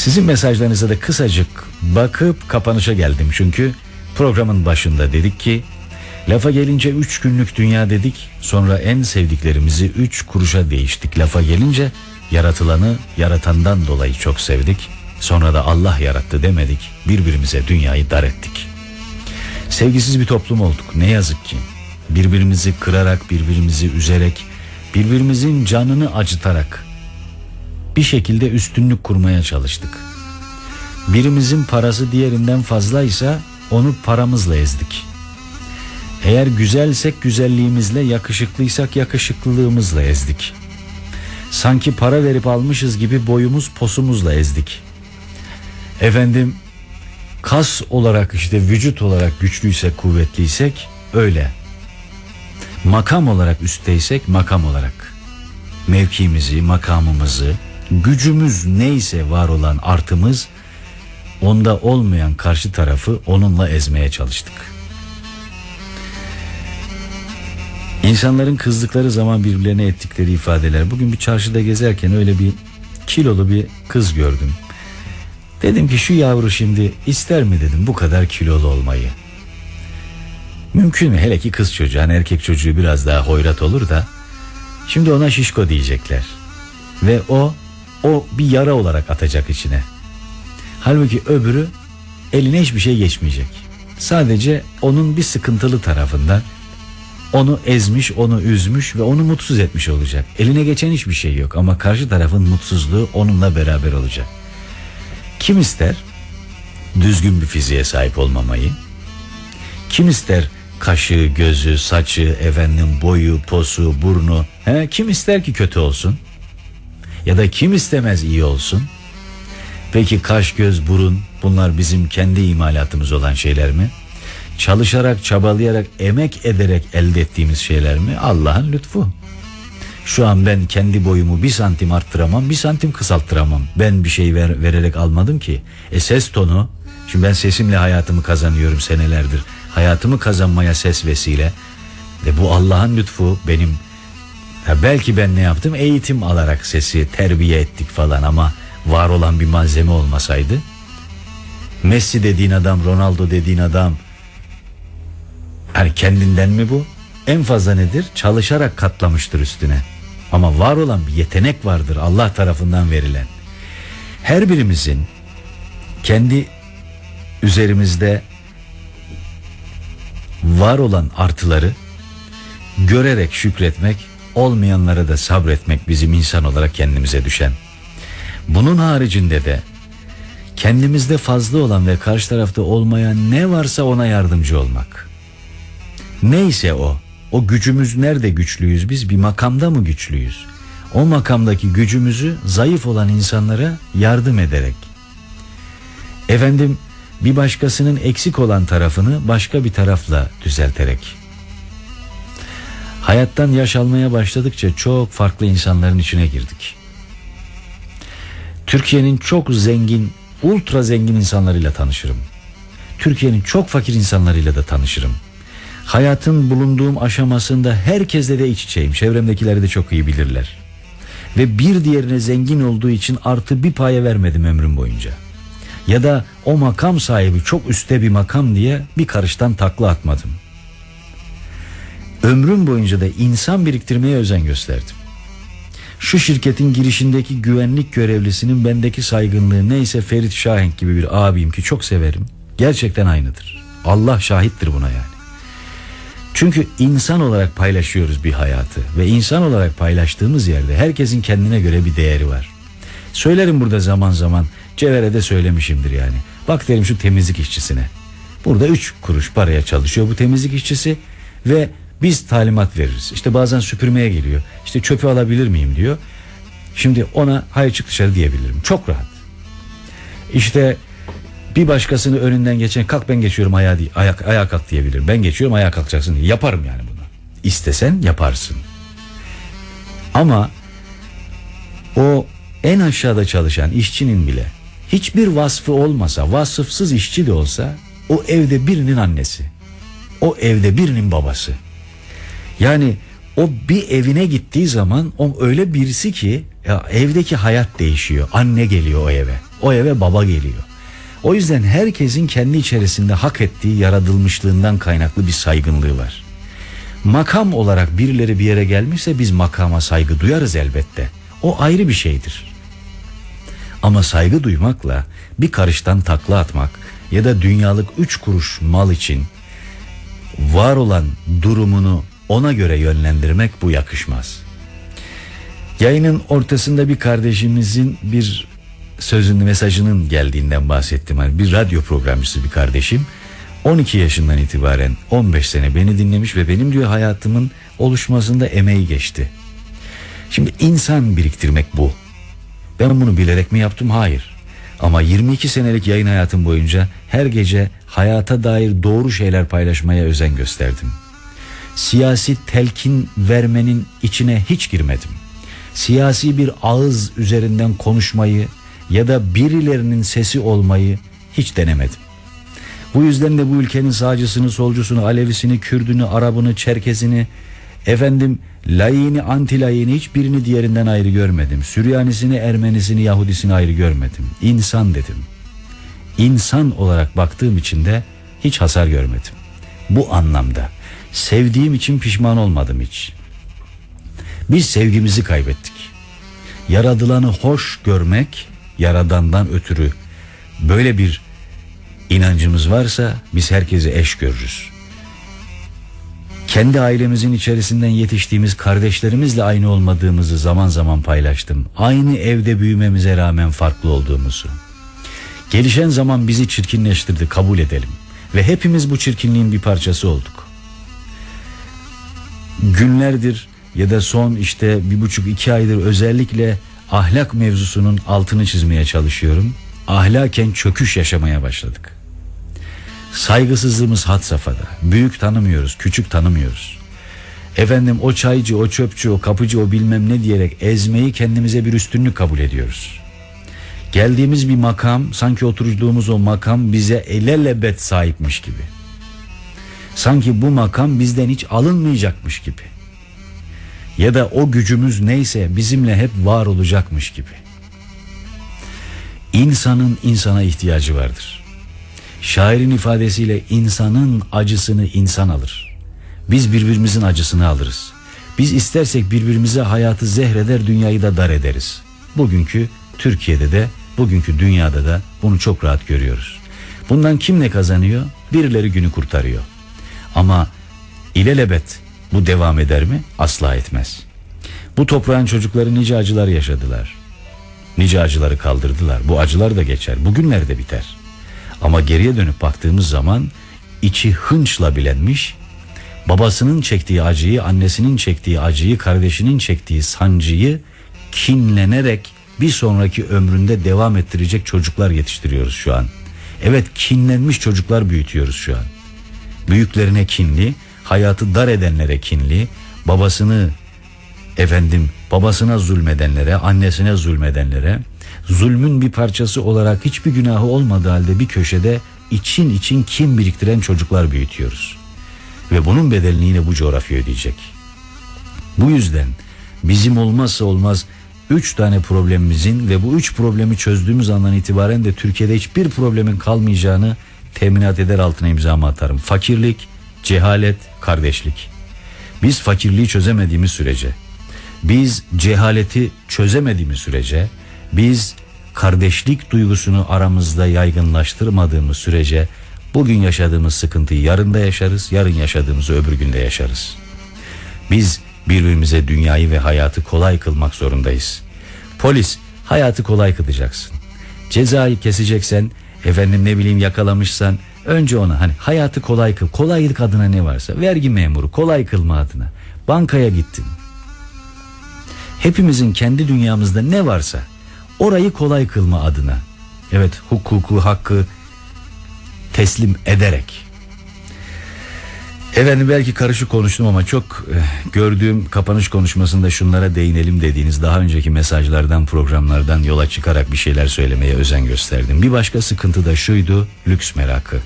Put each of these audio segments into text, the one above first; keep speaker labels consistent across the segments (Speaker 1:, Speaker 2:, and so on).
Speaker 1: Sizin mesajlarınıza da kısacık bakıp kapanışa geldim. Çünkü programın başında dedik ki lafa gelince üç günlük dünya dedik sonra en sevdiklerimizi üç kuruşa değiştik. Lafa gelince yaratılanı yaratandan dolayı çok sevdik sonra da Allah yarattı demedik birbirimize dünyayı dar ettik. Sevgisiz bir toplum olduk ne yazık ki. Birbirimizi kırarak birbirimizi üzerek birbirimizin canını acıtarak bir şekilde üstünlük kurmaya çalıştık. Birimizin parası diğerinden fazlaysa onu paramızla ezdik. Eğer güzelsek güzelliğimizle, yakışıklıysak yakışıklılığımızla ezdik. Sanki para verip almışız gibi boyumuz posumuzla ezdik. Efendim kas olarak işte vücut olarak güçlüysek kuvvetliysek öyle. Makam olarak üstteysek makam olarak. Mevkimizi, makamımızı, gücümüz neyse var olan artımız onda olmayan karşı tarafı onunla ezmeye çalıştık. İnsanların kızdıkları zaman birbirlerine ettikleri ifadeler. Bugün bir çarşıda gezerken öyle bir kilolu bir kız gördüm. Dedim ki şu yavru şimdi ister mi dedim bu kadar kilolu olmayı. Mümkün mü hele ki kız çocuğu hani erkek çocuğu biraz daha hoyrat olur da şimdi ona şişko diyecekler. Ve o o bir yara olarak atacak içine. Halbuki öbürü eline hiçbir şey geçmeyecek. Sadece onun bir sıkıntılı tarafından onu ezmiş, onu üzmüş ve onu mutsuz etmiş olacak. Eline geçen hiçbir şey yok ama karşı tarafın mutsuzluğu onunla beraber olacak. Kim ister düzgün bir fiziğe sahip olmamayı? Kim ister kaşı, gözü, saçı, efendim boyu, posu, burnu? He, kim ister ki kötü olsun? Ya da kim istemez iyi olsun? Peki kaş, göz, burun bunlar bizim kendi imalatımız olan şeyler mi? Çalışarak, çabalayarak, emek ederek elde ettiğimiz şeyler mi? Allah'ın lütfu. Şu an ben kendi boyumu bir santim arttıramam, bir santim kısalttıramam. Ben bir şey ver, vererek almadım ki. E ses tonu, şimdi ben sesimle hayatımı kazanıyorum senelerdir. Hayatımı kazanmaya ses vesile. Ve bu Allah'ın lütfu benim. Ya belki ben ne yaptım? Eğitim alarak sesi terbiye ettik falan ama var olan bir malzeme olmasaydı. Messi dediğin adam, Ronaldo dediğin adam. Yani kendinden mi bu? En fazla nedir? Çalışarak katlamıştır üstüne. Ama var olan bir yetenek vardır Allah tarafından verilen. Her birimizin kendi üzerimizde var olan artıları görerek şükretmek, olmayanlara da sabretmek bizim insan olarak kendimize düşen. Bunun haricinde de kendimizde fazla olan ve karşı tarafta olmayan ne varsa ona yardımcı olmak. Neyse o, o gücümüz nerede güçlüyüz biz bir makamda mı güçlüyüz? O makamdaki gücümüzü zayıf olan insanlara yardım ederek. Efendim bir başkasının eksik olan tarafını başka bir tarafla düzelterek. Hayattan yaş almaya başladıkça çok farklı insanların içine girdik. Türkiye'nin çok zengin, ultra zengin insanlarıyla tanışırım. Türkiye'nin çok fakir insanlarıyla da tanışırım. Hayatın bulunduğum aşamasında herkesle de iç içeyim. Çevremdekileri de çok iyi bilirler. Ve bir diğerine zengin olduğu için artı bir paya vermedim ömrüm boyunca. Ya da o makam sahibi çok üstte bir makam diye bir karıştan takla atmadım. Ömrüm boyunca da insan biriktirmeye özen gösterdim. Şu şirketin girişindeki güvenlik görevlisinin bendeki saygınlığı neyse Ferit Şahenk gibi bir abim ki çok severim. Gerçekten aynıdır. Allah şahittir buna yani. Çünkü insan olarak paylaşıyoruz bir hayatı ve insan olarak paylaştığımız yerde herkesin kendine göre bir değeri var. Söylerim burada zaman zaman Cevher'e de söylemişimdir yani. Bak derim şu temizlik işçisine. Burada üç kuruş paraya çalışıyor bu temizlik işçisi ve biz talimat veririz. İşte bazen süpürmeye geliyor. İşte çöpü alabilir miyim diyor. Şimdi ona hayır çık dışarı diyebilirim. Çok rahat. İşte bir başkasını önünden geçen kalk ben geçiyorum ayağa, ayak, ayağa kalk diyebilirim. Ben geçiyorum ayağa kalkacaksın diye. Yaparım yani bunu. İstesen yaparsın. Ama o en aşağıda çalışan işçinin bile hiçbir vasfı olmasa, vasıfsız işçi de olsa o evde birinin annesi. O evde birinin babası. Yani o bir evine gittiği zaman o öyle birisi ki ya evdeki hayat değişiyor. Anne geliyor o eve. O eve baba geliyor. O yüzden herkesin kendi içerisinde hak ettiği yaratılmışlığından kaynaklı bir saygınlığı var. Makam olarak birileri bir yere gelmişse biz makama saygı duyarız elbette. O ayrı bir şeydir. Ama saygı duymakla bir karıştan takla atmak ya da dünyalık üç kuruş mal için var olan durumunu ona göre yönlendirmek bu yakışmaz. Yayının ortasında bir kardeşimizin bir sözünün mesajının geldiğinden bahsettim. Hani bir radyo programcısı bir kardeşim 12 yaşından itibaren 15 sene beni dinlemiş ve benim diyor hayatımın oluşmasında emeği geçti. Şimdi insan biriktirmek bu. Ben bunu bilerek mi yaptım? Hayır. Ama 22 senelik yayın hayatım boyunca her gece hayata dair doğru şeyler paylaşmaya özen gösterdim. Siyasi telkin vermenin içine hiç girmedim. Siyasi bir ağız üzerinden konuşmayı ya da birilerinin sesi olmayı hiç denemedim. Bu yüzden de bu ülkenin sağcısını, solcusunu, Alevisini, Kürdünü, Arabını, Çerkezini, efendim layığını, anti layığını hiçbirini diğerinden ayrı görmedim. Süryanisini, Ermenisini, Yahudisini ayrı görmedim. İnsan dedim. İnsan olarak baktığım için de hiç hasar görmedim. Bu anlamda sevdiğim için pişman olmadım hiç. Biz sevgimizi kaybettik. Yaradılanı hoş görmek, yaradandan ötürü böyle bir inancımız varsa biz herkesi eş görürüz. Kendi ailemizin içerisinden yetiştiğimiz kardeşlerimizle aynı olmadığımızı zaman zaman paylaştım. Aynı evde büyümemize rağmen farklı olduğumuzu. Gelişen zaman bizi çirkinleştirdi kabul edelim. Ve hepimiz bu çirkinliğin bir parçası olduk. Günlerdir ya da son işte bir buçuk iki aydır özellikle ahlak mevzusunun altını çizmeye çalışıyorum. Ahlaken çöküş yaşamaya başladık. Saygısızlığımız had safhada. Büyük tanımıyoruz, küçük tanımıyoruz. Efendim o çaycı, o çöpçü, o kapıcı, o bilmem ne diyerek ezmeyi kendimize bir üstünlük kabul ediyoruz. Geldiğimiz bir makam, sanki oturduğumuz o makam bize elelebet sahipmiş gibi. Sanki bu makam bizden hiç alınmayacakmış gibi. Ya da o gücümüz neyse bizimle hep var olacakmış gibi. İnsanın insana ihtiyacı vardır. Şairin ifadesiyle insanın acısını insan alır. Biz birbirimizin acısını alırız. Biz istersek birbirimize hayatı zehreder dünyayı da dar ederiz. Bugünkü Türkiye'de de bugünkü dünyada da bunu çok rahat görüyoruz. Bundan kim ne kazanıyor? Birileri günü kurtarıyor. Ama ilelebet bu devam eder mi? Asla etmez. Bu toprağın çocukları nice acılar yaşadılar. Nice acıları kaldırdılar. Bu acılar da geçer. Bugünler de biter. Ama geriye dönüp baktığımız zaman içi hınçla bilenmiş, babasının çektiği acıyı, annesinin çektiği acıyı, kardeşinin çektiği sancıyı kinlenerek bir sonraki ömründe devam ettirecek çocuklar yetiştiriyoruz şu an. Evet kinlenmiş çocuklar büyütüyoruz şu an. Büyüklerine kinli, hayatı dar edenlere kinli, babasını efendim babasına zulmedenlere, annesine zulmedenlere, zulmün bir parçası olarak hiçbir günahı olmadığı halde bir köşede için için kim biriktiren çocuklar büyütüyoruz. Ve bunun bedelini yine bu coğrafya ödeyecek. Bu yüzden bizim olmazsa olmaz üç tane problemimizin ve bu üç problemi çözdüğümüz andan itibaren de Türkiye'de hiçbir problemin kalmayacağını teminat eder altına imzamı atarım. Fakirlik, cehalet, kardeşlik. Biz fakirliği çözemediğimiz sürece, biz cehaleti çözemediğimiz sürece, biz kardeşlik duygusunu aramızda yaygınlaştırmadığımız sürece bugün yaşadığımız sıkıntıyı yarın da yaşarız, yarın yaşadığımızı öbür günde yaşarız. Biz birbirimize dünyayı ve hayatı kolay kılmak zorundayız. Polis hayatı kolay kılacaksın. Cezayı keseceksen, efendim ne bileyim yakalamışsan önce ona hani hayatı kolay kıl. Kolaylık adına ne varsa vergi memuru kolay kılma adına. Bankaya gittin. Hepimizin kendi dünyamızda ne varsa orayı kolay kılma adına. Evet hukuku hakkı teslim ederek. Efendim belki karışık konuştum ama çok eh, gördüğüm kapanış konuşmasında şunlara değinelim dediğiniz daha önceki mesajlardan programlardan yola çıkarak bir şeyler söylemeye özen gösterdim. Bir başka sıkıntı da şuydu lüks merakı.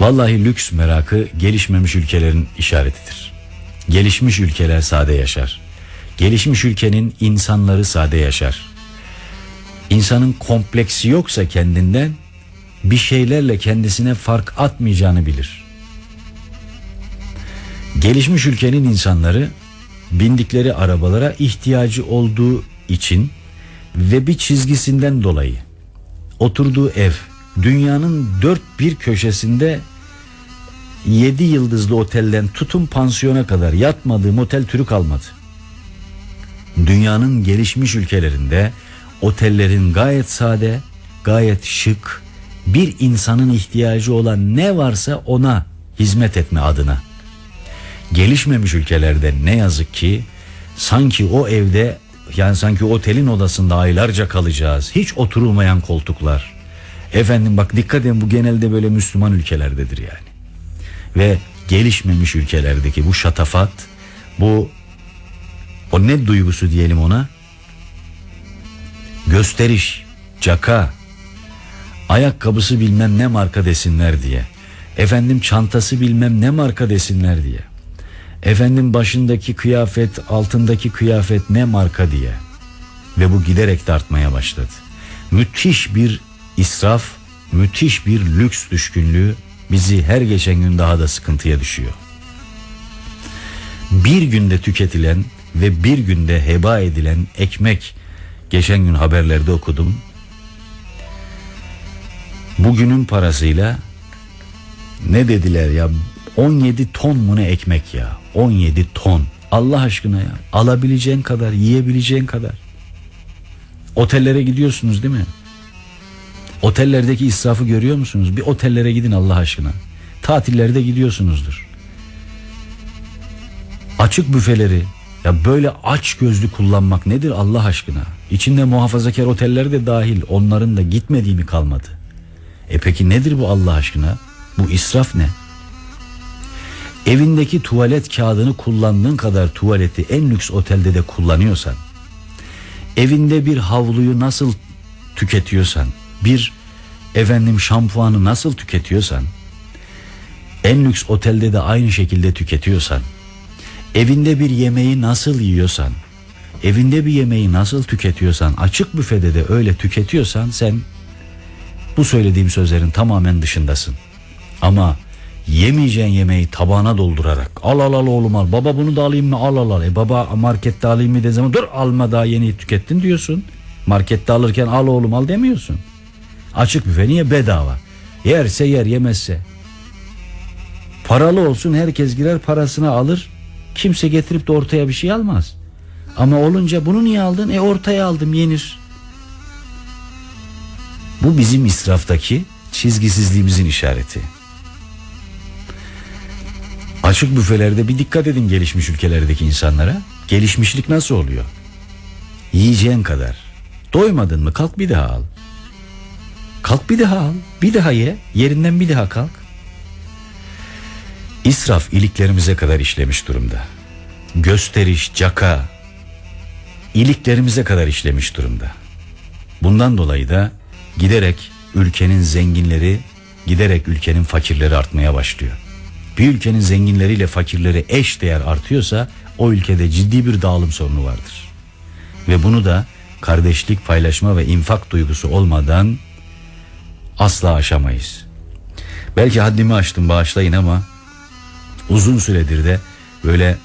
Speaker 1: Vallahi lüks merakı gelişmemiş ülkelerin işaretidir. Gelişmiş ülkeler sade yaşar. Gelişmiş ülkenin insanları sade yaşar. İnsanın kompleksi yoksa kendinden bir şeylerle kendisine fark atmayacağını bilir. Gelişmiş ülkenin insanları bindikleri arabalara ihtiyacı olduğu için ve bir çizgisinden dolayı oturduğu ev dünyanın dört bir köşesinde yedi yıldızlı otelden tutun pansiyona kadar yatmadığı motel türü kalmadı. Dünyanın gelişmiş ülkelerinde otellerin gayet sade, gayet şık, bir insanın ihtiyacı olan ne varsa ona hizmet etme adına. Gelişmemiş ülkelerde ne yazık ki sanki o evde yani sanki otelin odasında aylarca kalacağız. Hiç oturulmayan koltuklar. Efendim bak dikkat edin bu genelde böyle Müslüman ülkelerdedir yani. Ve gelişmemiş ülkelerdeki bu şatafat, bu o ne duygusu diyelim ona? Gösteriş, caka, ayakkabısı bilmem ne marka desinler diye. Efendim çantası bilmem ne marka desinler diye. Efendim başındaki kıyafet, altındaki kıyafet ne marka diye. Ve bu giderek de artmaya başladı. Müthiş bir israf, müthiş bir lüks düşkünlüğü bizi her geçen gün daha da sıkıntıya düşüyor. Bir günde tüketilen ve bir günde heba edilen ekmek geçen gün haberlerde okudum. Bugünün parasıyla ne dediler ya? 17 ton mu ne ekmek ya? 17 ton. Allah aşkına ya. Alabileceğin kadar yiyebileceğin kadar. Otellere gidiyorsunuz değil mi? Otellerdeki israfı görüyor musunuz? Bir otellere gidin Allah aşkına. Tatillerde gidiyorsunuzdur. Açık büfeleri. Ya böyle aç gözlü kullanmak nedir Allah aşkına? İçinde muhafazakar oteller de dahil. Onların da gitmediği mi kalmadı e peki nedir bu Allah aşkına? Bu israf ne? Evindeki tuvalet kağıdını kullandığın kadar tuvaleti en lüks otelde de kullanıyorsan, evinde bir havluyu nasıl tüketiyorsan, bir efendim şampuanı nasıl tüketiyorsan, en lüks otelde de aynı şekilde tüketiyorsan, evinde bir yemeği nasıl yiyorsan, evinde bir yemeği nasıl tüketiyorsan, açık büfede de öyle tüketiyorsan sen bu söylediğim sözlerin tamamen dışındasın. Ama yemeyeceğin yemeği tabağına doldurarak al al al oğlum al. Baba bunu da alayım mı? Al al al. E baba markette alayım mı? de zaman dur alma daha yeni tükettin. diyorsun. Markette alırken al oğlum al. demiyorsun. Açık büfe niye? Bedava. Yerse yer yemezse. Paralı olsun herkes girer parasını alır. Kimse getirip de ortaya bir şey almaz. Ama olunca bunu niye aldın? E ortaya aldım yenir bu bizim israftaki çizgisizliğimizin işareti. Açık büfelerde bir dikkat edin gelişmiş ülkelerdeki insanlara. Gelişmişlik nasıl oluyor? Yiyeceğin kadar. Doymadın mı kalk bir daha al. Kalk bir daha al. Bir daha ye. Yerinden bir daha kalk. İsraf iliklerimize kadar işlemiş durumda. Gösteriş, caka iliklerimize kadar işlemiş durumda. Bundan dolayı da giderek ülkenin zenginleri, giderek ülkenin fakirleri artmaya başlıyor bir ülkenin zenginleriyle fakirleri eş değer artıyorsa o ülkede ciddi bir dağılım sorunu vardır. Ve bunu da kardeşlik, paylaşma ve infak duygusu olmadan asla aşamayız. Belki haddimi aştım bağışlayın ama uzun süredir de böyle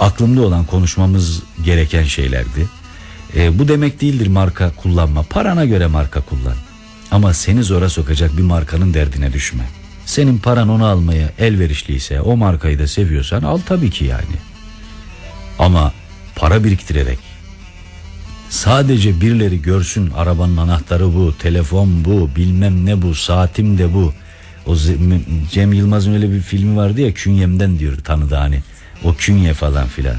Speaker 1: aklımda olan konuşmamız gereken şeylerdi. E, bu demek değildir marka kullanma. Parana göre marka kullan. Ama seni zora sokacak bir markanın derdine düşme. Senin paran onu almaya elverişliyse o markayı da seviyorsan al tabii ki yani. Ama para biriktirerek sadece birileri görsün arabanın anahtarı bu, telefon bu, bilmem ne bu, saatim de bu. O Cem Yılmaz'ın öyle bir filmi vardı ya Künyem'den diyor tanıdı hani. O künye falan filan.